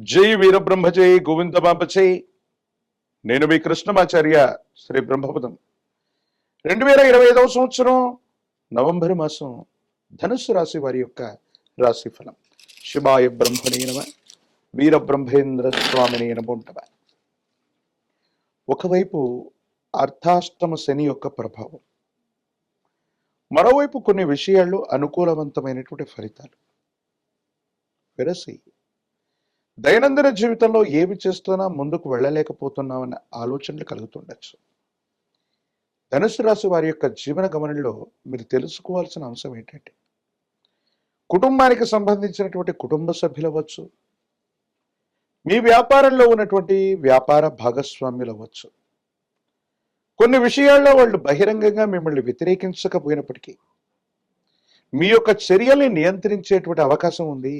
జై వీరబ్రహ్మ జై గోవింద జై నేను మీ కృష్ణమాచార్య శ్రీ బ్రహ్మపదం. రెండు వేల ఇరవై ఐదవ సంవత్సరం నవంబర్ మాసం ధనుస్సు రాశి వారి యొక్క రాశి ఫలం శివాయ బ్రహ్మణే నమ వీరబ్రహ్మేంద్ర స్వామిని నముంటవ ఒకవైపు అర్థాష్టమ శని యొక్క ప్రభావం. మరోవైపు కొన్ని విషయాల్లో అనుకూలవంతమైనటువంటి ఫలితాలు. విరసి దైనందిన జీవితంలో ఏమి చేస్తున్నా ముందుకు వెళ్ళలేకపోతున్నామన్న ఆలోచనలు కలుగుతుండొచ్చు. ధనుసు రాశి వారి యొక్క జీవన గమనంలో మీరు తెలుసుకోవాల్సిన అంశం ఏంటంటే కుటుంబానికి సంబంధించినటువంటి కుటుంబ సభ్యులు అవ్వచ్చు మీ వ్యాపారంలో ఉన్నటువంటి వ్యాపార భాగస్వామ్యులు అవ్వచ్చు. కొన్ని విషయాల్లో వాళ్ళు బహిరంగంగా మిమ్మల్ని వ్యతిరేకించకపోయినప్పటికీ మీ యొక్క చర్యల్ని నియంత్రించేటువంటి అవకాశం ఉంది.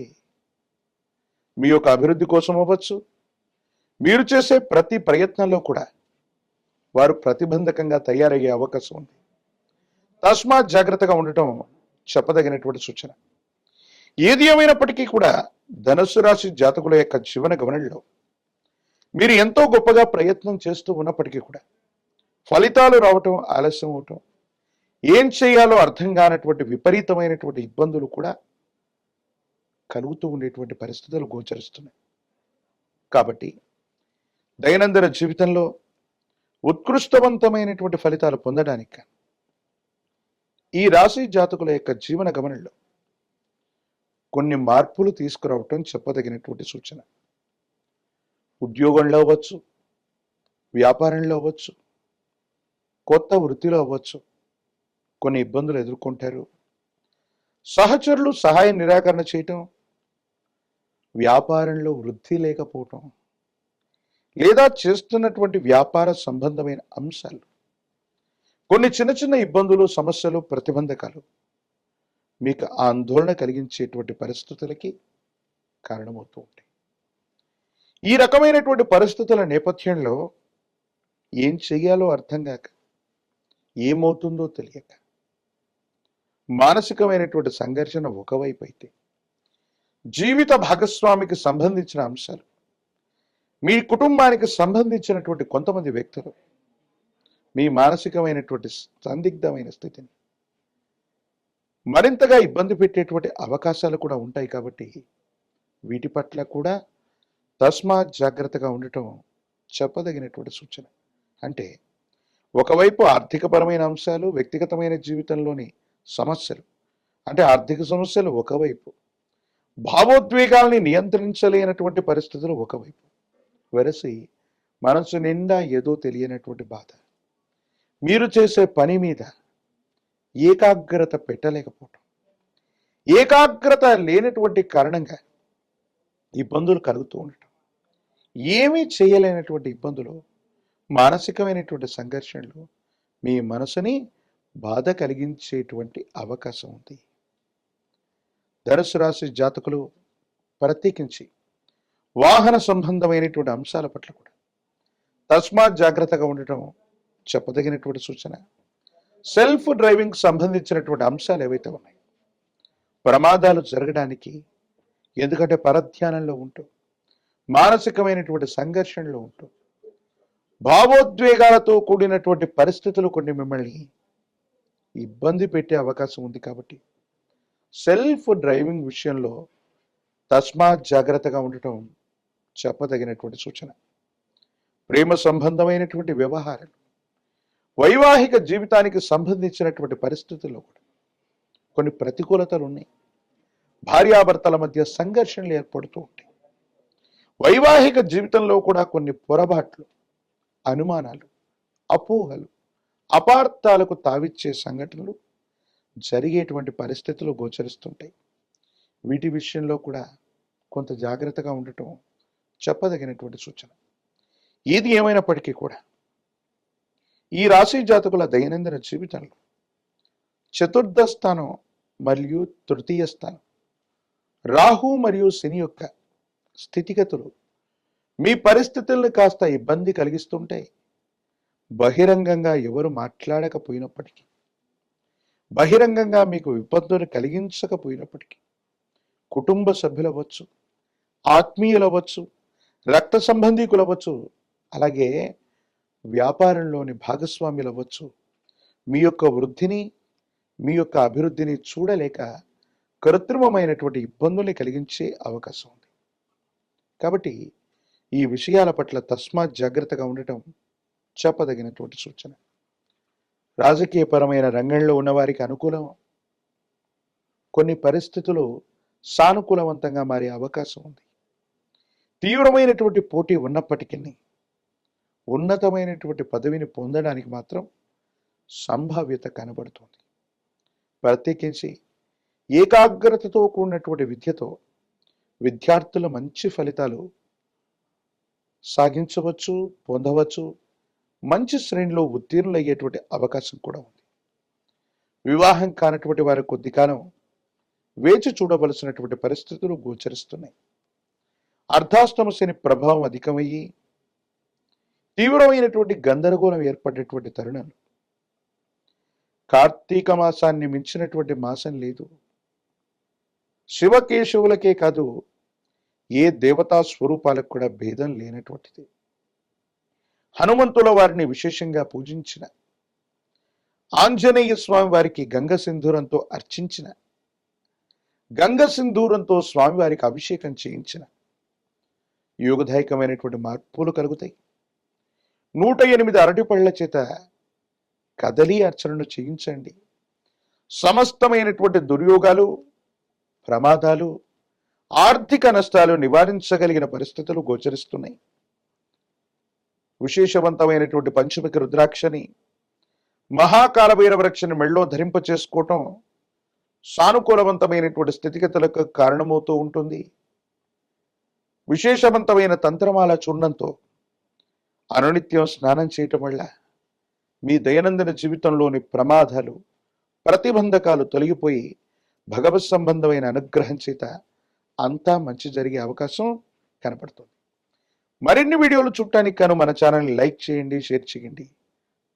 మీ యొక్క అభివృద్ధి కోసం అవ్వచ్చు. మీరు చేసే ప్రతి ప్రయత్నంలో కూడా వారు ప్రతిబంధకంగా తయారయ్యే అవకాశం ఉంది. తస్మాత్ జాగ్రత్తగా ఉండటం చెప్పదగినటువంటి సూచన. ఏది ఏమైనప్పటికీ కూడా ధనుసు రాశి జాతకుల యొక్క జీవన గమనంలో మీరు ఎంతో గొప్పగా ప్రయత్నం చేస్తూ ఉన్నప్పటికీ కూడా ఫలితాలు రావటం ఆలస్యం అవటం ఏం చేయాలో అర్థం కానటువంటి విపరీతమైనటువంటి ఇబ్బందులు కూడా కలుగుతూ ఉండేటువంటి పరిస్థితులు గోచరిస్తున్నాయి. కాబట్టి దైనందిన జీవితంలో ఉత్కృష్టవంతమైనటువంటి ఫలితాలు పొందడానికి ఈ రాశి జాతకుల యొక్క జీవన గమనంలో కొన్ని మార్పులు తీసుకురావటం చెప్పదగినటువంటి సూచన. ఉద్యోగంలో అవ్వచ్చు వ్యాపారంలో అవ్వచ్చు కొత్త వృత్తిలో అవ్వచ్చు కొన్ని ఇబ్బందులు ఎదుర్కొంటారు. సహచరులు సహాయ నిరాకరణ చేయటం వ్యాపారంలో వృద్ధి లేకపోవటం లేదా చేస్తున్నటువంటి వ్యాపార సంబంధమైన అంశాలు కొన్ని చిన్న చిన్న ఇబ్బందులు సమస్యలు ప్రతిబంధకాలు మీకు ఆందోళన కలిగించేటువంటి పరిస్థితులకి కారణమవుతూ ఉంటాయి. ఈ రకమైనటువంటి పరిస్థితుల నేపథ్యంలో ఏం చేయాలో అర్థం కాక ఏమవుతుందో తెలియక మానసికమైనటువంటి సంఘర్షణ ఒకవైపు అయితే జీవిత భాగస్వామికి సంబంధించిన అంశాలు. మీ కుటుంబానికి సంబంధించినటువంటి కొంతమంది వ్యక్తులు. మీ మానసికమైనటువంటి సందిగ్ధమైన స్థితిని. మరింతగా ఇబ్బంది పెట్టేటువంటి అవకాశాలు కూడా ఉంటాయి కాబట్టి వీటి పట్ల కూడా తస్మా జాగ్రత్తగా ఉండటం చెప్పదగినటువంటి సూచన. అంటే ఒకవైపు ఆర్థికపరమైన అంశాలు వ్యక్తిగతమైన జీవితంలోని సమస్యలు. అంటే ఆర్థిక సమస్యలు ఒకవైపు. భావోద్వేగాల్ని నియంత్రించలేనటువంటి పరిస్థితులు ఒకవైపు. వెరసి మనసు నిండా ఏదో తెలియనటువంటి బాధ. మీరు చేసే పని మీద ఏకాగ్రత పెట్టలేకపోవటం. ఏకాగ్రత లేనటువంటి కారణంగా ఇబ్బందులు కలుగుతూ ఉండటం. ఏమీ చేయలేనటువంటి ఇబ్బందులు మానసికమైనటువంటి సంఘర్షణలు మీ మనసుని బాధ కలిగించేటువంటి అవకాశం ఉంది. ధనుసు రాశి జాతకులు ప్రత్యేకించి వాహన సంబంధమైనటువంటి అంశాల పట్ల కూడా తస్మాత్ జాగ్రత్తగా ఉండటం చెప్పదగినటువంటి సూచన. సెల్ఫ్ డ్రైవింగ్ సంబంధించినటువంటి అంశాలు ఏవైతే ఉన్నాయి ప్రమాదాలు జరగడానికి ఎందుకంటే పరధ్యానంలో ఉంటూ మానసికమైనటువంటి సంఘర్షణలో ఉంటూ భావోద్వేగాలతో కూడినటువంటి పరిస్థితులు కొన్ని మిమ్మల్ని ఇబ్బంది పెట్టే అవకాశం ఉంది కాబట్టి సెల్ఫ్ డ్రైవింగ్ విషయంలో తస్మాత్ జాగ్రత్తగా ఉండటం చెప్పదగినటువంటి సూచన. ప్రేమ సంబంధమైనటువంటి వ్యవహారాలు వైవాహిక జీవితానికి సంబంధించినటువంటి పరిస్థితుల్లో కూడా కొన్ని ప్రతికూలతలు ఉన్నాయి. భార్యాభర్తల మధ్య సంఘర్షణలు ఏర్పడుతూ ఉంటాయి. వైవాహిక జీవితంలో కూడా కొన్ని పొరపాట్లు అనుమానాలు అపోహలు అపార్థాలకు తావిచ్చే సంఘటనలు జరిగేటువంటి పరిస్థితులు గోచరిస్తుంటాయి. వీటి విషయంలో కూడా కొంత జాగ్రత్తగా ఉండటం చెప్పదగినటువంటి సూచన. ఏది ఏమైనప్పటికీ కూడా ఈ రాశి జాతకుల దైనందిన జీవితంలో చతుర్థ స్థానం మరియు తృతీయ స్థానం రాహు మరియు శని యొక్క స్థితిగతులు మీ పరిస్థితులను కాస్త ఇబ్బంది కలిగిస్తుంటాయి. బహిరంగంగా ఎవరు మాట్లాడకపోయినప్పటికీ బహిరంగంగా మీకు విపత్తును కలిగించకపోయినప్పటికీ కుటుంబ సభ్యులవచ్చు ఆత్మీయులవచ్చు రక్త సంబంధీకులవచ్చు అలాగే వ్యాపారంలోని భాగస్వాములవచ్చు మీ యొక్క వృద్ధిని మీ యొక్క అభివృద్ధిని చూడలేక కృత్రిమమైనటువంటి ఇబ్బందుల్ని కలిగించే అవకాశం ఉంది. కాబట్టి ఈ విషయాల పట్ల తస్మాత్ జాగ్రత్తగా ఉండటం చెప్పదగినటువంటి సూచన. రాజకీయపరమైన రంగంలో ఉన్నవారికి అనుకూలం? కొన్ని పరిస్థితులు సానుకూలవంతంగా మారే అవకాశం ఉంది. తీవ్రమైనటువంటి పోటీ ఉన్నప్పటికీ ఉన్నతమైనటువంటి పదవిని పొందడానికి మాత్రం సంభావ్యత కనబడుతుంది. ప్రత్యేకించి ఏకాగ్రతతో కూడినటువంటి విద్యతో విద్యార్థుల మంచి ఫలితాలు సాగించవచ్చు పొందవచ్చు. మంచి శ్రేణిలో ఉత్తీర్ణులయ్యేటువంటి అవకాశం కూడా ఉంది. వివాహం కానటువంటి వారి కొద్ది కాలం వేచి చూడవలసినటువంటి పరిస్థితులు గోచరిస్తున్నాయి. అర్ధాష్టమ శని ప్రభావం అధికమయ్యి తీవ్రమైనటువంటి గందరగోళం ఏర్పడేటువంటి తరుణాలు. కార్తీక మాసాన్ని మించినటువంటి మాసం లేదు. శివకేశవులకే కాదు ఏ దేవతా స్వరూపాలకు కూడా భేదం లేనటువంటిది. హనుమంతుల వారిని విశేషంగా పూజించిన ఆంజనేయ స్వామి వారికి గంగ సింధూరంతో అర్చించిన గంగ సింధూరంతో స్వామివారికి అభిషేకం చేయించిన యోగదాయకమైనటువంటి మార్పులు కలుగుతాయి. నూట ఎనిమిది అరటిపళ్ళ చేత కదలి అర్చనను చేయించండి. సమస్తమైనటువంటి దుర్యోగాలు ప్రమాదాలు ఆర్థిక నష్టాలు నివారించగలిగిన పరిస్థితులు గోచరిస్తున్నాయి. విశేషవంతమైనటువంటి పంచమికి రుద్రాక్షని మహాకాలభైర వృక్షని మెళ్ళో ధరింప చేసుకోవటం సానుకూలవంతమైనటువంటి స్థితిగతులకు కారణమవుతూ ఉంటుంది. విశేషవంతమైన తంత్రమాల చూర్ణంతో అనునిత్యం స్నానం చేయటం వల్ల మీ దైనందిన జీవితంలోని ప్రమాదాలు ప్రతిబంధకాలు తొలగిపోయి భగవత్ సంబంధమైన అనుగ్రహం చేత అంతా మంచి జరిగే అవకాశం కనపడుతుంది. మరిన్ని వీడియోలు చూడటానికి కాను మన ఛానల్ని లైక్ చేయండి షేర్ చేయండి.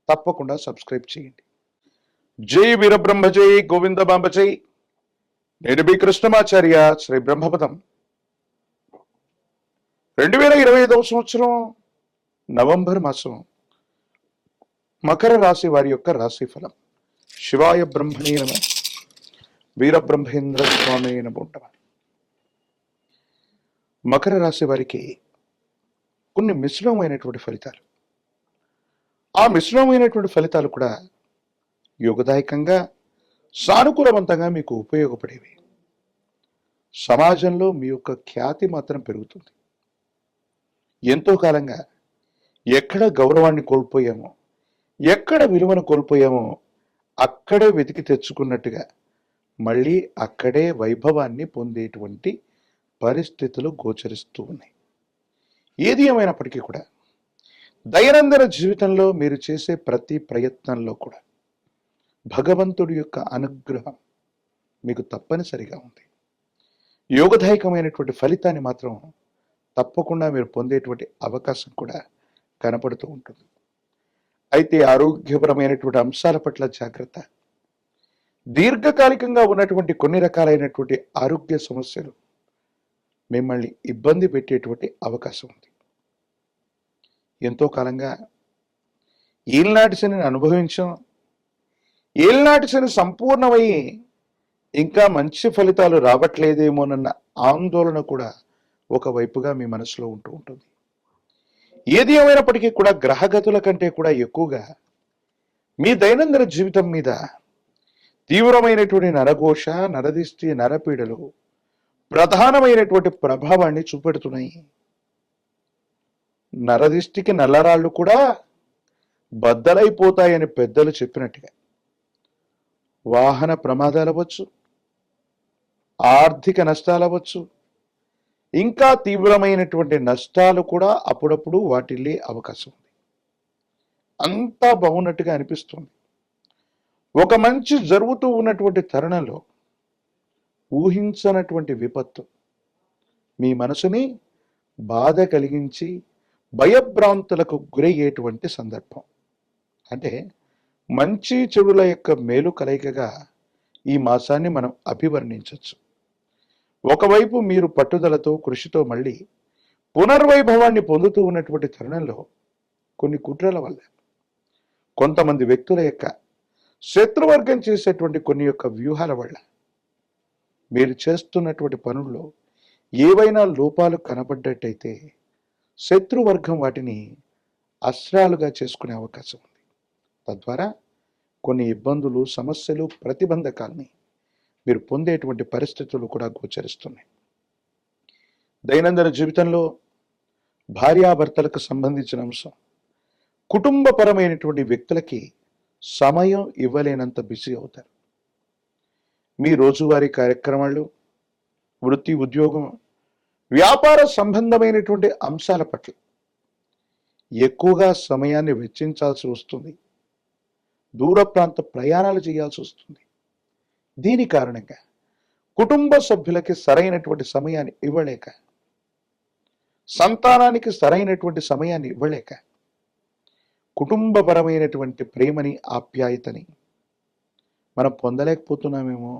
తప్పకుండా సబ్స్క్రైబ్ చేయండి. జై వీరబ్రహ్మ జై గోవింద బాంబ జై. నేను బి కృష్ణమాచార్య శ్రీ బ్రహ్మపదం. రెండు వేల ఇరవై ఐదవ సంవత్సరం నవంబర్ మాసం. మకర రాశి వారి యొక్క రాశి ఫలం. శివాయ బ్రహ్మణే నమ. వీరబ్రహ్మేంద్ర స్వామి నమోంటమ మకర రాశి వారికి కొన్ని మిశ్రమైనటువంటి ఫలితాలు. ఆ మిశ్రమైనటువంటి ఫలితాలు కూడా యోగదాయకంగా సానుకూలవంతంగా మీకు ఉపయోగపడేవి. సమాజంలో మీ యొక్క ఖ్యాతి మాత్రం పెరుగుతుంది. ఎంతో కాలంగా ఎక్కడ గౌరవాన్ని కోల్పోయామో ఎక్కడ విలువను కోల్పోయామో అక్కడే వెతికి తెచ్చుకున్నట్టుగా మళ్ళీ అక్కడే వైభవాన్ని పొందేటువంటి పరిస్థితులు గోచరిస్తూ ఉన్నాయి. ఏది ఏమైనప్పటికీ కూడా దైనందిన జీవితంలో మీరు చేసే ప్రతి ప్రయత్నంలో కూడా భగవంతుడి యొక్క అనుగ్రహం మీకు తప్పనిసరిగా ఉంది. యోగదాయకమైనటువంటి ఫలితాన్ని మాత్రం తప్పకుండా మీరు పొందేటువంటి అవకాశం కూడా కనపడుతూ ఉంటుంది. అయితే ఆరోగ్యపరమైనటువంటి అంశాల పట్ల జాగ్రత్త. దీర్ఘకాలికంగా ఉన్నటువంటి కొన్ని రకాలైనటువంటి ఆరోగ్య సమస్యలు మిమ్మల్ని ఇబ్బంది పెట్టేటువంటి అవకాశం ఉంది. ఎంతో కాలంగా ఏలినాటి శనిని అనుభవించాం. ఏలినాటి శని సంపూర్ణమయ్యి ఇంకా మంచి ఫలితాలు రావట్లేదేమోనన్న ఆందోళన కూడా ఒకవైపుగా మీ మనసులో ఉంటూ ఉంటుంది. ఏది ఏమైనప్పటికీ కూడా గ్రహగతుల కంటే కూడా ఎక్కువగా మీ దైనందిన జీవితం మీద తీవ్రమైనటువంటి నరఘోష నరదిష్టి నరపీడలు ప్రధానమైనటువంటి ప్రభావాన్ని చూపెడుతున్నాయి. నరదిష్టికి నల్లరాళ్ళు కూడా బద్దలైపోతాయని పెద్దలు చెప్పినట్టుగా. వాహన ప్రమాదాలు అవ్వచ్చు ఆర్థిక నష్టాలు అవ్వచ్చు ఇంకా తీవ్రమైనటువంటి నష్టాలు కూడా అప్పుడప్పుడు వాటిల్లే అవకాశం ఉంది. అంతా బాగున్నట్టుగా అనిపిస్తుంది. ఒక మంచి జరుగుతూ ఉన్నటువంటి తరుణంలో ఊహించనటువంటి విపత్తు. మీ మనసుని బాధ కలిగించి భయభ్రాంతులకు గురయ్యేటువంటి సందర్భం. అంటే మంచి చెడుల యొక్క మేలు కలయికగా ఈ మాసాన్ని మనం అభివర్ణించవచ్చు ఒకవైపు మీరు పట్టుదలతో కృషితో మళ్ళీ పునర్వైభవాన్ని పొందుతూ ఉన్నటువంటి తరుణంలో కొన్ని కుట్రల వల్ల కొంతమంది వ్యక్తుల యొక్క శత్రువర్గం చేసేటువంటి కొన్ని యొక్క వ్యూహాల వల్ల మీరు చేస్తున్నటువంటి పనుల్లో ఏవైనా లోపాలు కనబడ్డట్టయితే శత్రువర్గం వాటిని అస్త్రాలుగా చేసుకునే అవకాశం ఉంది. తద్వారా కొన్ని ఇబ్బందులు సమస్యలు ప్రతిబంధకాల్ని మీరు పొందేటువంటి పరిస్థితులు కూడా గోచరిస్తున్నాయి. దైనందిన జీవితంలో భార్యాభర్తలకు సంబంధించిన అంశం. కుటుంబపరమైనటువంటి వ్యక్తులకి సమయం ఇవ్వలేనంత బిజీ అవుతారు. మీ రోజువారీ కార్యక్రమాలు వృత్తి ఉద్యోగం వ్యాపార సంబంధమైనటువంటి అంశాల పట్ల ఎక్కువగా సమయాన్ని వెచ్చించాల్సి వస్తుంది. దూర ప్రాంత ప్రయాణాలు చేయాల్సి వస్తుంది. దీని కారణంగా కుటుంబ సభ్యులకి సరైనటువంటి సమయాన్ని ఇవ్వలేక సంతానానికి సరైనటువంటి సమయాన్ని ఇవ్వలేక కుటుంబపరమైనటువంటి ప్రేమని ఆప్యాయతని మనం పొందలేకపోతున్నామేమో.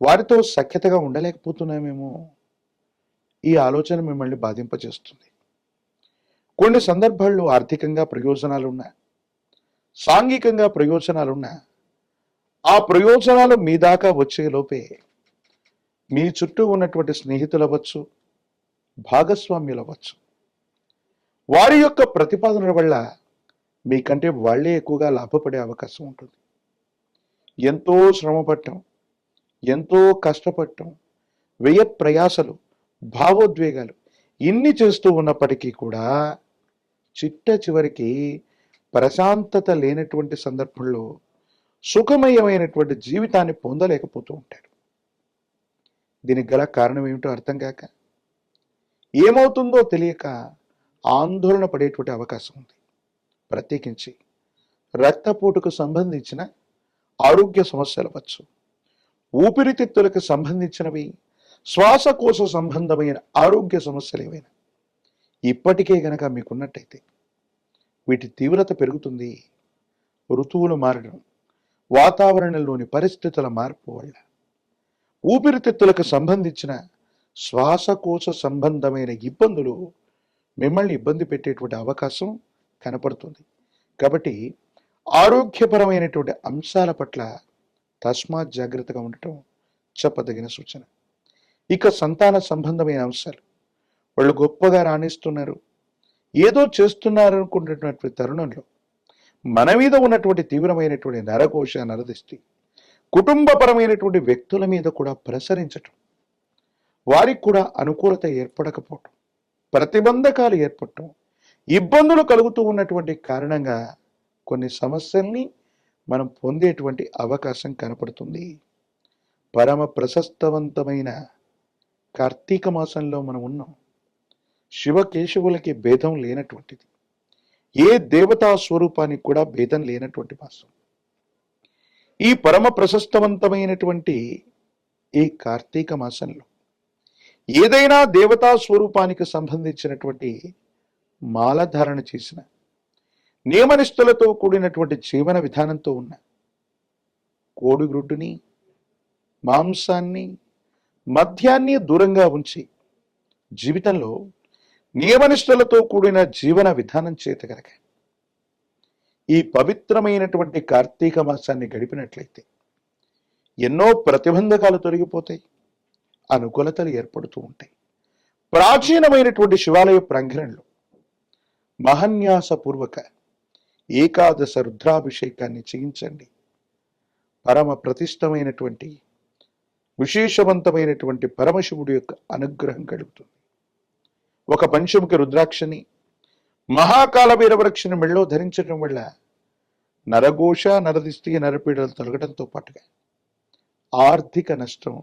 వారితో సఖ్యతగా ఉండలేకపోతున్నామేమో. ఈ ఆలోచన మిమ్మల్ని బాధింపచేస్తుంది కొన్ని సందర్భాల్లో ఆర్థికంగా ప్రయోజనాలున్నా సాంఘికంగా ప్రయోజనాలున్నా ఆ ప్రయోజనాలు మీ దాకా వచ్చే లోపే మీ చుట్టూ ఉన్నటువంటి స్నేహితులు అవ్వచ్చు భాగస్వామ్యులు అవ్వచ్చు. వారి యొక్క ప్రతిపాదనల వల్ల మీకంటే వాళ్ళే ఎక్కువగా లాభపడే అవకాశం ఉంటుంది. ఎంతో శ్రమపడటం ఎంతో కష్టపడటం వ్యయ ప్రయాసలు భావోద్వేగాలు ఇన్ని చేస్తూ ఉన్నప్పటికీ కూడా చిట్ట చివరికి ప్రశాంతత లేనటువంటి సందర్భంలో సుఖమయమైనటువంటి జీవితాన్ని పొందలేకపోతూ ఉంటారు. దీనికి గల కారణం ఏమిటో అర్థం కాక ఏమవుతుందో తెలియక ఆందోళన పడేటువంటి అవకాశం ఉంది. ప్రత్యేకించి రక్తపోటుకు సంబంధించిన ఆరోగ్య సమస్యలు అవ్వచ్చు. ఊపిరితిత్తులకు సంబంధించినవి శ్వాసకోశ సంబంధమైన ఆరోగ్య సమస్యలు ఏవైనా. ఇప్పటికే గనక మీకున్నట్టయితే వీటి తీవ్రత పెరుగుతుంది. ఋతువులు మారడం వాతావరణంలోని పరిస్థితుల మార్పు వల్ల. ఊపిరితిత్తులకు సంబంధించిన శ్వాసకోశ సంబంధమైన ఇబ్బందులు మిమ్మల్ని ఇబ్బంది పెట్టేటువంటి అవకాశం కనపడుతుంది. కాబట్టి ఆరోగ్యపరమైనటువంటి అంశాల పట్ల తస్మాత్ జాగ్రత్తగా ఉండటం చెప్పదగిన సూచన. ఇక సంతాన సంబంధమైన అంశాలు. వాళ్ళు గొప్పగా రాణిస్తున్నారు. ఏదో చేస్తున్నారు అనుకుంటున్నటువంటి తరుణంలో మన మీద ఉన్నటువంటి తీవ్రమైనటువంటి నరకోశ నరదిష్టి కుటుంబపరమైనటువంటి వ్యక్తుల మీద కూడా ప్రసరించటం. వారికి కూడా అనుకూలత ఏర్పడకపోవటం. ప్రతిబంధకాలు ఏర్పడటం. ఇబ్బందులు కలుగుతూ ఉన్నటువంటి కారణంగా కొన్ని సమస్యల్ని మనం పొందేటువంటి అవకాశం కనపడుతుంది. పరమ ప్రశస్తవంతమైన కార్తీక మాసంలో మనం ఉన్నాం. శివకేశవులకి భేదం లేనటువంటిది. ఏ దేవతా స్వరూపానికి కూడా భేదం లేనటువంటి మాసం. ఈ పరమ ప్రశస్తవంతమైనటువంటి ఈ కార్తీక మాసంలో ఏదైనా దేవతా స్వరూపానికి సంబంధించినటువంటి మాలధారణ చేసిన నియమనిష్టలతో కూడినటువంటి జీవన విధానంతో ఉన్న కోడిగ్రుడ్డుని మాంసాన్ని మద్యాన్ని దూరంగా ఉంచి జీవితంలో నియమనిష్టలతో కూడిన జీవన విధానం చేత గనక ఈ పవిత్రమైనటువంటి కార్తీక మాసాన్ని గడిపినట్లయితే ఎన్నో ప్రతిబంధకాలు తొలగిపోతాయి అనుకూలతలు ఏర్పడుతూ ఉంటాయి. ప్రాచీనమైనటువంటి శివాలయ ప్రాంగణంలో మహన్యాసపూర్వక ఏకాదశ రుద్రాభిషేకాన్ని చేయించండి. పరమ ప్రతిష్టమైనటువంటి విశేషవంతమైనటువంటి పరమశివుడి యొక్క అనుగ్రహం కలుగుతుంది. ఒక పంచముఖి రుద్రాక్షని మహాకాల వీరవృక్షని మెళ్ళో ధరించడం వల్ల నరఘోష నరదిష్టి నరపీడలు తొలగడంతో పాటుగా ఆర్థిక నష్టం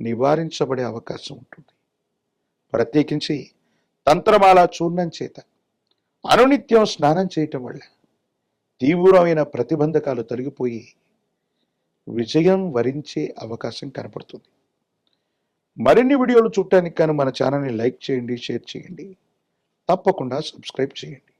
నివారించబడే అవకాశం ఉంటుంది. ప్రత్యేకించి తంత్రమాల చూర్ణం చేత అనునిత్యం స్నానం చేయటం వల్ల తీవ్రమైన ప్రతిబంధకాలు తొలగిపోయి విజయం వరించే అవకాశం కనపడుతుంది. మరిన్ని వీడియోలు చూడటానికి కానీ మన ఛానల్ని లైక్ చేయండి షేర్ చేయండి. తప్పకుండా సబ్స్క్రైబ్ చేయండి.